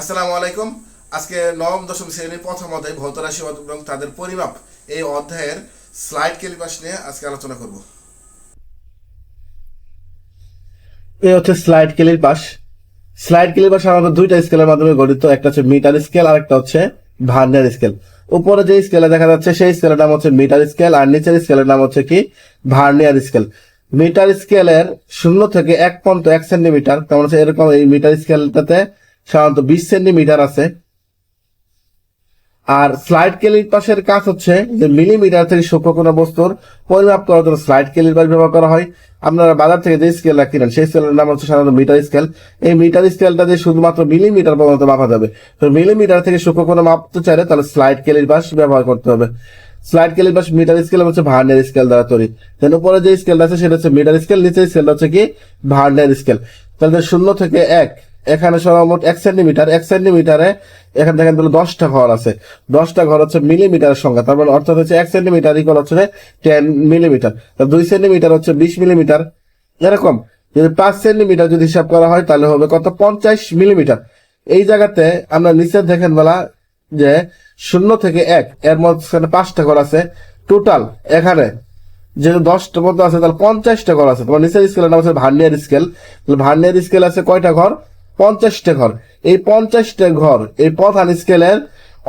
আসসালামু আলাইকুম। আজকে নবম, দশম শ্রেণির প্রথম অধ্যায় ভৌত রাশি এবং তাদের পরিমাপ এই অধ্যায়ের স্লাইড ক্যালিপাস নিয়ে আজকে আলোচনা করব। এই হচ্ছে স্লাইড পাশ স্লাইড পাশ আমাদের দুইটা স্কেলের মাধ্যমে গঠিত। একটা হচ্ছে মিটার স্কেল আর একটা হচ্ছে ভার্নিয়ার স্কেল উপরে যে স্কেলে দেখা যাচ্ছে, সেই স্কেলের নাম হচ্ছে মিটার স্কেল আর নিচের স্কেলের নাম হচ্ছে কি? ভার্নিয়ার স্কেল মিটার স্কেলের শূন্য থেকে এক পর্যন্ত এক সেন্টিমিটার তেমন হচ্ছে এরকম এই মিটার স্কেলটাতে সাধারণত বিশ সেন্টিমিটার আছে। আর স্লাইড কেলির পাশের কাজ হচ্ছে যে মিলিমিটার থেকে সূক্ষ্ম কোনো বস্তুর পরিমাপ করার জন্য স্লাইড কেলির পাশ ব্যবহার করা হয়। আপনারা বাজার থেকে যে স্কেলটা কিনেন, সেই স্কেলের নাম হচ্ছে সাধারণত মিটার স্কেল এই মিটার স্কেলটা দিয়ে শুধুমাত্র মিলিমিটার পর্যন্ত মাপা যাবে। তো মিলিমিটার থেকে সূক্ষ্ম কোনো মাপতে চাইলে তাহলে স্লাইড কেলির পাশ ব্যবহার করতে হবে। স্লাইড কেলির পাশ মিটার স্কেল হচ্ছে ভার্নের স্কেল দ্বারা তৈরি। দেন উপরে যে স্কেলটা আছে সেটা হচ্ছে মিটার স্কেল নিচে স্কেলটা হচ্ছে কি? ভার্নের স্কেল তাহলে শূন্য থেকে এক এখানে সর্বমোট এক সেন্টিমিটার, এক সেন্টিমিটারে এখানে দেখেন তাহলে দশটা ঘর আছে। দশটা ঘর হচ্ছে মিলিমিটারের সংখ্যা, তার মানে অর্থাৎ হচ্ছে এক সেন্টিমিটার ইকুয়াল হচ্ছে টেন মিলিমিটার। দুই সেন্টিমিটার হচ্ছে বিশ মিলিমিটার। এরকম, যদি পাঁচ সেন্টিমিটার যদি হিসাব করা হয়, তাহলে হবে কত? পঞ্চাশ মিলিমিটার। এই জায়গাতে আমরা নিচে দেখেন বেলা যে শূন্য থেকে এক, এর মধ্যে পাঁচটা ঘর আছে। টোটাল এখানে যেহেতু দশটা মতো আছে, তাহলে পঞ্চাশটা ঘর আছে। তোমার নিচের স্কেলের নাম হচ্ছে ভার্নিয়ার স্কেল ভার্নিয়ার স্কেল আছে কয়টা ঘর? পঞ্চাশটা ঘর। এই পঞ্চাশটা ঘর এই প্রধান স্কেলের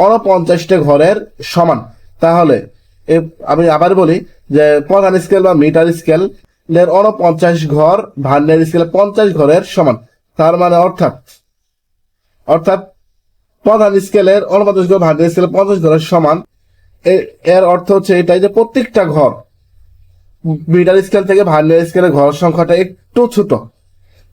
অনপঞ্চাশটা ঘরের সমান। তাহলে আমি আবার বলি যে প্রধান স্কেল বা মিটার স্কেল এর অনপঞ্চাশ ঘর ভার্নিয়ার স্কেল পঞ্চাশ ঘরের সমান। তার মানে অর্থাৎ অর্থাৎ প্রধান স্কেলের অনপঞ্চাশ ঘর ভার্নিয়ার স্কেলের পঞ্চাশ ঘরের সমান। এর অর্থ হচ্ছে এটাই যে প্রত্যেকটা ঘর, মিটার স্কেল থেকে ভার্নিয়ার স্কেলের ঘর সংখ্যাটা একটু ছোট।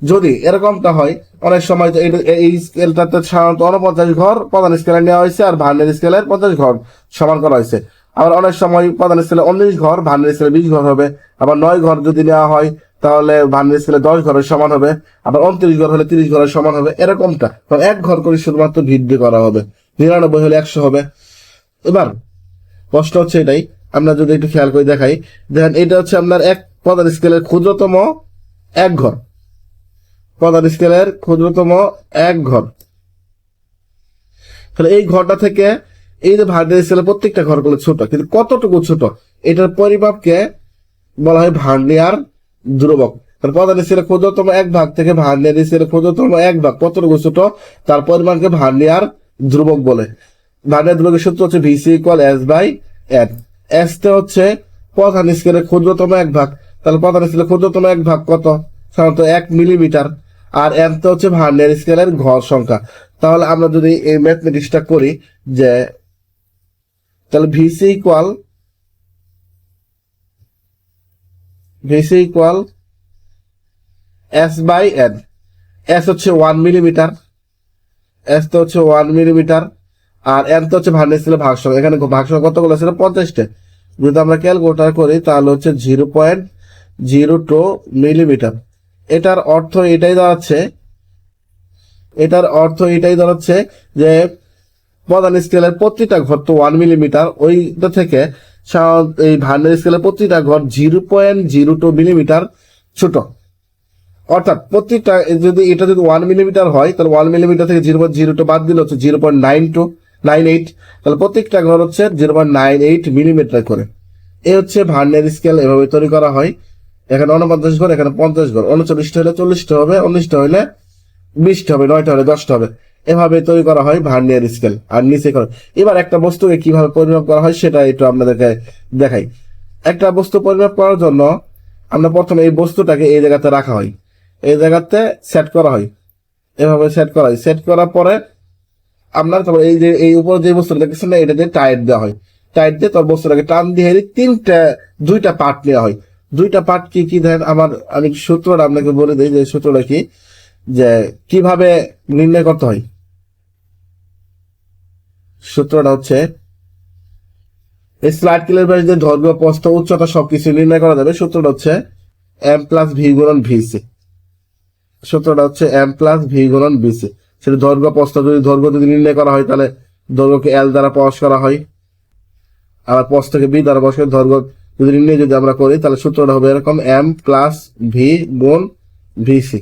যদি এরকমটা হয়, অনেক সময় এই- স্কেলটাতে সাধারণত উনপঞ্চাশ ঘর প্রধান স্কেলে নেওয়া হয়েছে আর ভার্নের স্কেলের পঞ্চাশ ঘর সমান করা হয়েছে। আবার অনেক সময় প্রধান স্কেলে উনিশ ঘর ভার্নের স্কেলে বিশ ঘর হবে। আবার নয় ঘর যদি নেওয়া হয়, তাহলে ভার্নের স্কেলে দশ ঘরের সমান হবে। আবার উনত্রিশ ঘর হলে তিরিশ ঘরের সমান হবে। এরকমটা। এক ঘর করে শুধুমাত্র বৃদ্ধি করা হবে। নিরানব্বই হলে একশো হবে। এবার প্রশ্ন হচ্ছে এটাই। আমরা যদি একটু খেয়াল করে দেখাই। দেখেন, এটা হচ্ছে আপনার এক প্রধান স্কেলের ক্ষুদ্রতম এক ঘর। প্রধান স্কেলের ক্ষুদ্রতম এক ঘর। তাহলে এই ঘরটা থেকে এই যে ভার্নিয়ার স্কেলের প্রত্যেকটা ঘরগুলো ছোট, কিন্তু কতটুকু ছোট? এটার পরিমাপকে বলা হয় ভার্নিয়ার ধ্রুবক। তার স্কেলের ক্ষুদ্রতম এক ভাগ থেকে স্কেলের ক্ষুদ্রতম এক ভাগ, কতটুকু ছোট? তার পরিমাণকে ভার্নিয়ার ধ্রুবক বলে। ভার্নিয়ার ধ্রুবকের সূত্র হচ্ছে VC equal S by N S তে হচ্ছে প্রধান স্কেলের ক্ষুদ্রতম এক ভাগ। তাহলে প্রধান স্কেলের ক্ষুদ্রতম এক ভাগ কত? সাধারণত এক মিলিমিটার। আর তো হচ্ছে ভার্নিয়ার স্কেলের ঘর সংখ্যা। তাহলে আমরা যদি এই ম্যাথমেটিক্সটা করি যে, তাহলে VC equal VC equal S by N S হচ্ছে ওয়ান মিলিমিটার এস তো হচ্ছে ওয়ান মিলিমিটার আর এন তো হচ্ছে ভার্নিয়ার স্কেলের ভাগ সংখ্যা। এখানে ভাগ সংখ্যা কতগুলো ছিল পঞ্চাশটা। যদি আমরা ক্যালকুলেটার করি, তাহলে হচ্ছে zero point zero two millimetre এটার অর্থ এটাই দাঁড়াচ্ছে, এটার অর্থ এটাই দাঁড়াচ্ছে যে প্রধান স্কেলের প্রতিটা ঘর তো ওয়ান মিলিমিটার ওইটা থেকে এই ভার্নের স্কেলের প্রতিটা ঘর zero point zero two millimetre ছোট। অর্থাৎ প্রতিটা, যদি এটা যদি ওয়ান মিলিমিটার হয়, তাহলে ওয়ান মিলিমিটার থেকে জিরো পয়েন্ট জিরো টু বাদ দিলে হচ্ছে zero point nine two nine eight তাহলে প্রত্যেকটা ঘর হচ্ছে zero point nine eight millimetre করে। এ হচ্ছে ভার্নের স্কেল এভাবে তৈরি করা হয়। এখানে উনপঞ্চাশ ঘর, এখানে পঞ্চাশ ঘর। উনচল্লিশটা হলে চল্লিশটা হবে, উনিশটা হলে বিশটা হবে, নয়টা হলে দশটা হবে। এভাবে তৈরি করা হয় ভার্নিয়ার স্কেল। আর নিচে করা এবার একটা বস্তুকে কীভাবে পরিমাপ করা হয় সেটা একটু আপনাদেরকে দেখাই। একটা বস্তু পরিমাপ করার জন্য আমরা প্রথমে এই বস্তুটাকে এই জায়গাতে রাখা হয়। এই জায়গাতে সেট করা হয়। এভাবে সেট করা হয়। সেট করার পরে আপনার তারপর এই যে, এই উপর যে বস্তুটা দেখতেছেন না, এটা দিয়ে টাইট দেওয়া হয়। টাইট দিয়ে তার বস্তুটাকে টান দিয়ে তিনটা, দুইটা পার্ট নেওয়া হয়। দুইটা পার্ট কি কি দেন আমার, আমি সূত্রটা আপনাকে বলে দিই যে সূত্রটা কি? যে কীভাবে নির্ণয় করতে হয়? সূত্রটা হচ্ছে, স্লাইড কিলের বাইরে যে দৈর্ঘ্য প্রস্থ, উচ্চতা সবকিছু নির্ণয় করা যাবে, সূত্রটা হচ্ছে এম প্লাস ভি গুণন ভিসি। সূত্রটা হচ্ছে এম প্লাস ভি গুণন বিসি সেটা দৈর্ঘ্য প্রস্থ যদি দৈর্ঘ্য যদি নির্ণয় করা হয়, তাহলে দৈর্ঘ্যকে এল দ্বারা প্রকাশ করা হয়। আবার প্রস্থকে বি দ্বারা প্রকাশ করে দৈর্ঘ্য যদি নির্ণয় যদি আমরা করি, তাহলে সূত্রটা হবে এরকম এম প্লাস ভি গুণ ভিসি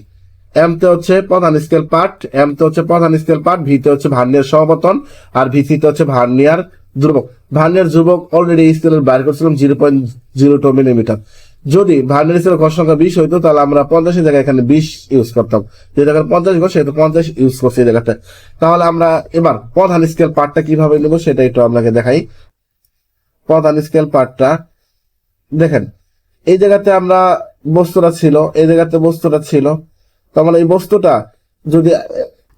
এম তে হচ্ছে প্রধান স্কেল পার্ট এম তে হচ্ছে প্রধান স্কেল পার্ট ভি তে হচ্ছে ভার্নিয়ার সমাপতন আর ভিসি তে হচ্ছে ভার্নিয়ার ধ্রুবক। ভার্নিয়ার ধ্রুবক অলরেডি স্কেলের বাইর করছিলাম zero point zero two millimetre যদি ভার্নিয়ার স্কেলের ঘর সংখ্যা বিশ হইতো, তাহলে আমরা পঞ্চাশের জায়গায় এখানে বিশ ইউজ করতাম। যে জায়গায় পঞ্চাশ ঘর সেহেতু পঞ্চাশ ইউজ করছি এই জায়গাটা তাহলে আমরা এবার প্রধান স্কেল পার্টটা কীভাবে নেব সেটা একটু আপনাকে দেখাই। প্রধান স্কেল পার্টটা দেখেন, এই জায়গাতে আমরা বস্তুটা ছিল, এই জায়গাতে বস্তুটা ছিল। তার মানে এই বস্তুটা যদি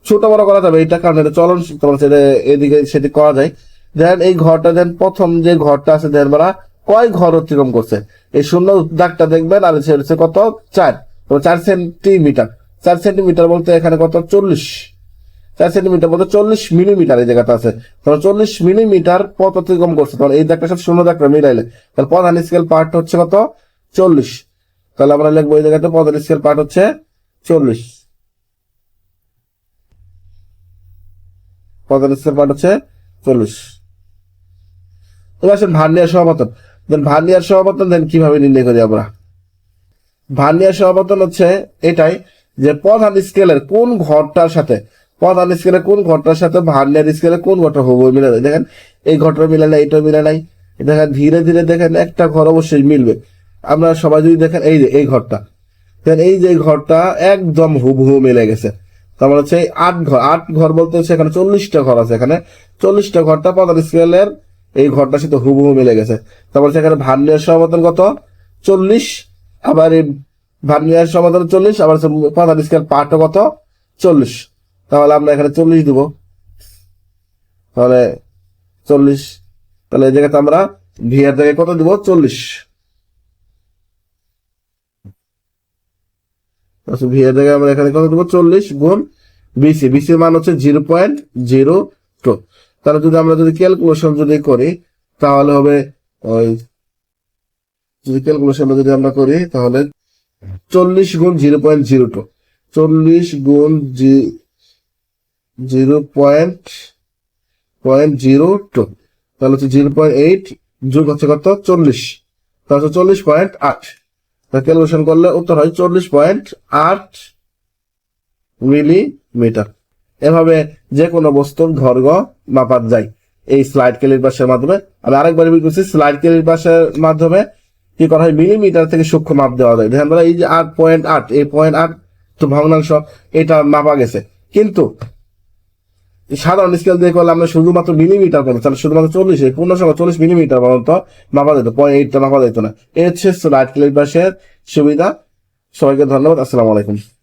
ছোট বড় করা যাবে, এটা কারণ এটা চলন তোমার সেটা এদিকে সেদিকে করা যায়। দেন এই ঘরটা, দেন প্রথম যে ঘরটা আছে, দেন আমরা কয় ঘর অতিক্রম করছে? এই শূন্য দাগটা দেখবেন, আর হচ্ছে কত? চার। চার সেন্টিমিটার। চার সেন্টিমিটার বলতে এখানে কত? চল্লিশ। চার সেন্টিমিটার বলতে চল্লিশ মিলিমিটার এই জায়গাটা আছে। তাহলে চল্লিশ মিলিমিটার পথ অতিক্রম করছে। তাহলে এই দাগটার সাথে শূন্য দাগটা মিলাইলে, তাহলে প্রধান স্কেল পার্ট হচ্ছে কত? চল্লিশ। তাহলে আমরা লিখব এই জায়গাতে প্রধান স্কেল পার্ট হচ্ছে চল্লিশ। প্রধান স্কেলের কোন ঘরটার সাথে প্রধান স্কেলের কোন ঘরটার সাথে ভার্নিয়ার স্কেলে কোন ঘরটা হব মিলে যায়। দেখেন, এই ঘরটা মিলে নাই এটা মিলে নাই। দেখেন, ধীরে ধীরে দেখেন, একটা ঘর অবশ্যই মিলবে। আমরা সবাই যদি দেখেন, এই যে, এই ঘরটা। দেখেন, এই যে ঘরটা একদম হুবহু মিলে গেছে। তারপর হচ্ছে এই আট ঘর। আট ঘর বলতে হচ্ছে এখানে চল্লিশটা ঘর আছে এখানে। চল্লিশটা ঘরটা প্রধান স্কেলের এই ঘরটার সাথে হুবহু মিলে গেছে। তারপর হচ্ছে এখানে ভার্নিয়ার সমাপতন কত? চল্লিশ। আবার এই ভার্নিয়ার সমাধান চল্লিশ। আবার হচ্ছে প্রধান স্কেল পার্টও কত? চল্লিশ। তাহলে আমরা এখানে চল্লিশ দিব। তাহলে চল্লিশ, তাহলে এই জায়গাতে আমরা ভি এর জায়গায় কত দিব? চল্লিশ। ভি এর জায়গায় আমরা এখানে কত দিব? চল্লিশ গুণ বিসি বিসির মান হচ্ছে জিরো পয়েন্ট জিরো টু। তাহলে যদি আমরা যদি ক্যালকুলেশন যদি করি, তাহলে হবে ওই, যদি ক্যালকুলেশন যদি আমরা করি, তাহলে চল্লিশ গুণ জিরো পয়েন্ট জিরো টু। চল্লিশ গুণ zero point point zero two. তাহলে হচ্ছে জিরো পয়েন্ট এইট, যোগ হচ্ছে কত? চল্লিশ। তাহলে হচ্ছে চল্লিশ পয়েন্ট আট। ক্যালকুলেশন করলে উত্তর হয় চল্লিশ পয়েন্ট আট মিলিমিটার। এভাবে যে কোনো বস্তুর দৈর্ঘ্য মাপা যায়। এই স্লাইড ক্যালিপাসের মাধ্যমে। আমি আরেকবার রিপিট স্লাইড ক্যালিপাসের মাধ্যমে কি করা হয়? মিলিমিটার থেকে সূক্ষ্ম মাপ দেওয়া যায়। দেখেন এই যে আট পয়েন্ট আট, এই পয়েন্ট আট তো ভগ্নাংশ, এটা মাপা গেছে। কিন্তু সাধারণ স্কেল দিয়ে করলে আমরা শুধুমাত্র মিলিমিটার করব। তাহলে শুধুমাত্র চল্লিশ পূর্ণ সংখ্যা চল্লিশ মিলিমিটার পর্যন্ত মাপা যেত, পয়েন্ট এইটটা মাপা যেত না। এর শেষ হচ্ছে ক্লিক বাসের সুবিধা। সবাইকে ধন্যবাদ। আসসালামু আলাইকুম।